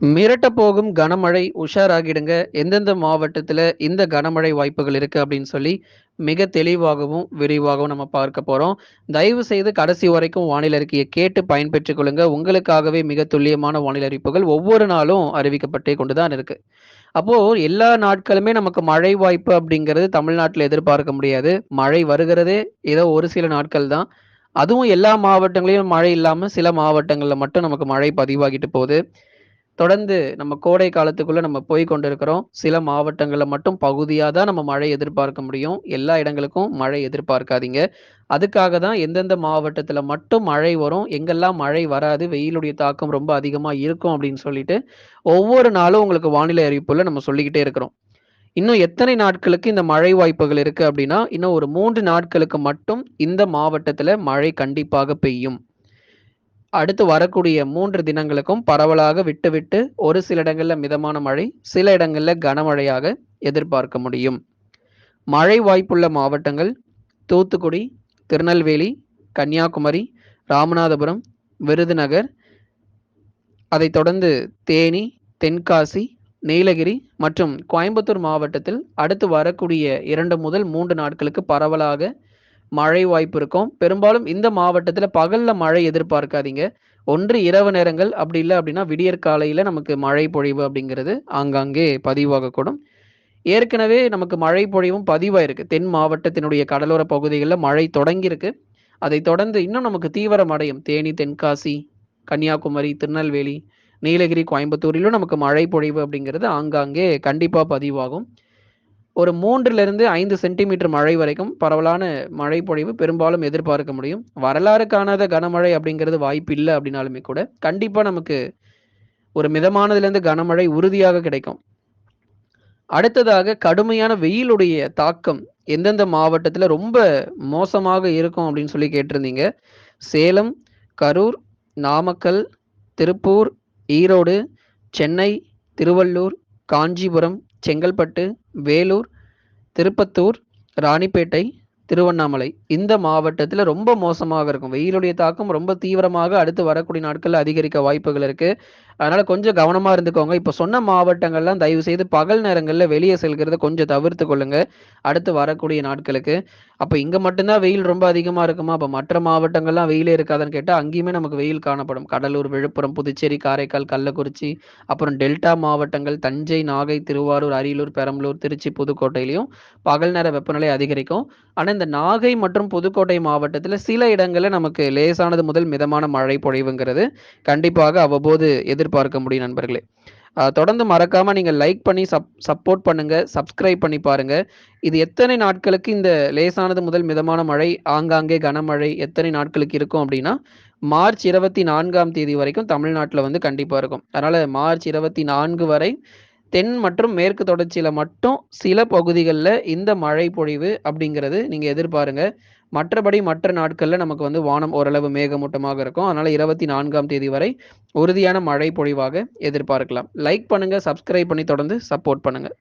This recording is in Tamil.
மிரட்ட போகும் கனமழை உஷாராகிடுங்க. எந்தெந்த மாவட்டத்தில் இந்த கனமழை வாய்ப்புகள் இருக்குது அப்படின்னு சொல்லி, மிக தெளிவாகவும், விரிவாகவும் நம்ம பார்க்க போகிறோம் தயவு செய்து கடைசி வரைக்கும் வானிலை அறிக்கையை கேட்டு பயன்பெற்றுக் கொள்ளுங்க. உங்களுக்காகவே மிக துல்லியமான வானிலை அறிவிப்புகள் ஒவ்வொரு நாளும் அறிவிக்கப்பட்டே கொண்டு தான் இருக்கு. அப்போது எல்லா நாட்களுமே நமக்கு மழை வாய்ப்பு அப்படிங்கிறது தமிழ்நாட்டில் எதிர்பார்க்க முடியாது. மழை வருகிறதே ஏதோ ஒரு சில நாட்கள் தான். அதுவும் எல்லா மாவட்டங்களையும் மழை இல்லாமல் சில மாவட்டங்களில் மட்டும் நமக்கு மழை பதிவாகிட்டு போகுது தொடர்ந்து நம்ம கோடை காலத்துக்குள்ள நம்ம போய் கொண்டிருக்கிறோம். சில மாவட்டங்களில் மட்டும் பகுதியாக தான் நம்ம மழை எதிர்பார்க்க முடியும். எல்லா இடங்களுக்கும் மழை எதிர்பார்க்காதீங்க. அதுக்காக தான் எந்தெந்த மாவட்டத்தில் மட்டும் மழை வரும், எங்கெல்லாம் மழை வராது, வெயிலுடைய தாக்கம் ரொம்ப அதிகமாக இருக்கும் அப்படின்னு சொல்லிட்டு, ஒவ்வொரு நாளும் உங்களுக்கு வானிலை அறிவிப்புல நம்ம சொல்லிக்கிட்டே இருக்கிறோம். இன்னும் எத்தனை நாட்களுக்கு இந்த மழை வாய்ப்புகள் இருக்கு அப்படின்னா, இன்னும் ஒரு மூன்று நாட்களுக்கு மட்டும் இந்த மாவட்டத்தில் மழை கண்டிப்பாக பெய்யும். அடுத்து வரக்கூடிய மூன்று தினங்களுக்கும் பரவலாக விட்டுவிட்டு ஒரு சில இடங்களில் மிதமான மழை, சில இடங்களில் கனமழையாக எதிர்பார்க்க முடியும். மழை வாய்ப்புள்ள மாவட்டங்கள் தூத்துக்குடி, திருநெல்வேலி, கன்னியாகுமரி, ராமநாதபுரம், விருதுநகர். அதைத் தொடர்ந்து தேனி, தென்காசி, நீலகிரி மற்றும் கோயம்புத்தூர் மாவட்டத்தில் அடுத்து வரக்கூடிய இரண்டு முதல் மூன்று நாட்களுக்கு பரவலாக மழை வாய்ப்பு இருக்கும். பெரும்பாலும் இந்த மாவட்டத்தில் பகலில் மழை எதிர்பார்க்காதீங்க. ஒன்று இரவு நேரங்கள், அப்படி இல்லை அப்படின்னா விடியற் காலையில் நமக்கு மழை பொழிவு அப்படிங்கிறது ஆங்காங்கே பதிவாகக்கூடும். ஏற்கனவே நமக்கு மழை பொழிவும் பதிவாயிருக்கு. தென் மாவட்டத்தினுடைய கடலோர பகுதிகளில் மழை தொடங்கியிருக்கு. அதை தொடர்ந்து இன்னும் நமக்கு தீவிரம் அடையும். தேனி, தென்காசி, கன்னியாகுமரி, திருநெல்வேலி, நீலகிரி, கோயம்புத்தூரிலும் நமக்கு மழை பொழிவு அப்படிங்கிறது ஆங்காங்கே கண்டிப்பாக பதிவாகும். ஒரு 3லிருந்து 5 சென்டிமீட்டர் மழை வரைக்கும் பரவலான மழை பொழிவு பெரும்பாலும் எதிர்பார்க்க முடியும். வரலாறு காணாத கனமழை அப்படிங்கிறது வாய்ப்பு இல்லை அப்படின்னாலுமே கூட, கண்டிப்பாக நமக்கு ஒரு மிதமானதுலேருந்து கனமழை உறுதியாக கிடைக்கும். அடுத்ததாக கடுமையான வெயிலுடைய தாக்கம் எந்தெந்த மாவட்டத்தில் ரொம்ப மோசமாக இருக்கும் அப்படின்னு சொல்லி கேட்டிருந்தீங்க. சேலம், கரூர், நாமக்கல், திருப்பூர், ஈரோடு, சென்னை, திருவள்ளூர், காஞ்சிபுரம், செங்கல்பட்டு, வேலூர், திருப்பத்தூர், ராணிப்பேட்டை, திருவண்ணாமலை. இந்த மாவட்டத்தில் ரொம்ப மோசமாக இருக்கும். வெயிலுடைய தாக்கம் ரொம்ப தீவிரமாக அடுத்து வரக்கூடிய நாட்கள் அதிகரிக்க வாய்ப்புகள் இருக்கு. அதனால கொஞ்சம் கவனமா இருந்துக்கோங்க. இப்ப சொன்ன மாவட்டங்கள்லாம் தயவு செய்து பகல் நேரங்கள்ல வெளியே செல்கிறத கொஞ்சம் தவிர்த்து கொள்ளுங்க. அடுத்து வரக்கூடிய நாட்களுக்கு. அப்ப இங்க மட்டும்தான் வெயில் ரொம்ப அதிகமா இருக்குமா? அப்ப மற்ற மாவட்டங்கள்லாம் வெயிலே இருக்காதுன்னு கேட்டா, அங்கேயுமே நமக்கு வெயில் காணப்படும். கடலூர், விழுப்புரம், புதுச்சேரி, காரைக்கால், கள்ளக்குறிச்சி, அப்புறம் டெல்டா மாவட்டங்கள் தஞ்சை, நாகை, திருவாரூர், அரியலூர், பெரம்பலூர், திருச்சி, புதுக்கோட்டையிலையும் பகல் நேர வெப்பநிலை அதிகரிக்கும். ஆனா இந்த நாகை மற்றும் புதுக்கோட்டை மாவட்டத்தில் சில இடங்கள்ல நமக்கு லேசானது முதல் மிதமான மழை பொழிவுங்கிறது கண்டிப்பாக அவ்வப்போது எதிர் எதிர்பார்க்க முடியும் நண்பர்களே. தொடர்ந்து மறக்காம நீங்க லைக் பண்ணி சப் சப்போர்ட் பண்ணுங்க. சப்ஸ்கிரைப் பண்ணி பாருங்க. இது எத்தனை நாட்களுக்கு இந்த லேசானது முதல் மிதமான மழை, ஆங்காங்கே கனமழை எத்தனை நாட்களுக்கு இருக்கும் அப்படின்னா, மார்ச் 24ஆம் தேதி வரைக்கும் தமிழ்நாட்டில் வந்து கண்டிப்பாக இருக்கும். அதனால மார்ச் 24 வரை தென் மற்றும் மேற்கு தொடர்ச்சியில் மட்டும் சில பகுதிகளில் இந்த மழை பொழிவு அப்படிங்கிறது நீங்கள் எதிர்பாருங்க. மற்றபடி மற்ற நாட்களில் நமக்கு வந்து வானம் ஓரளவு மேகமூட்டமாக இருக்கும். அதனால் இருபத்தி நான்காம் தேதி வரை உறுதியான மழை பொழிவாக எதிர்பார்க்கலாம். லைக் பண்ணுங்கள் சப்ஸ்கிரைப் பண்ணி தொடர்ந்து சப்போர்ட் பண்ணுங்கள்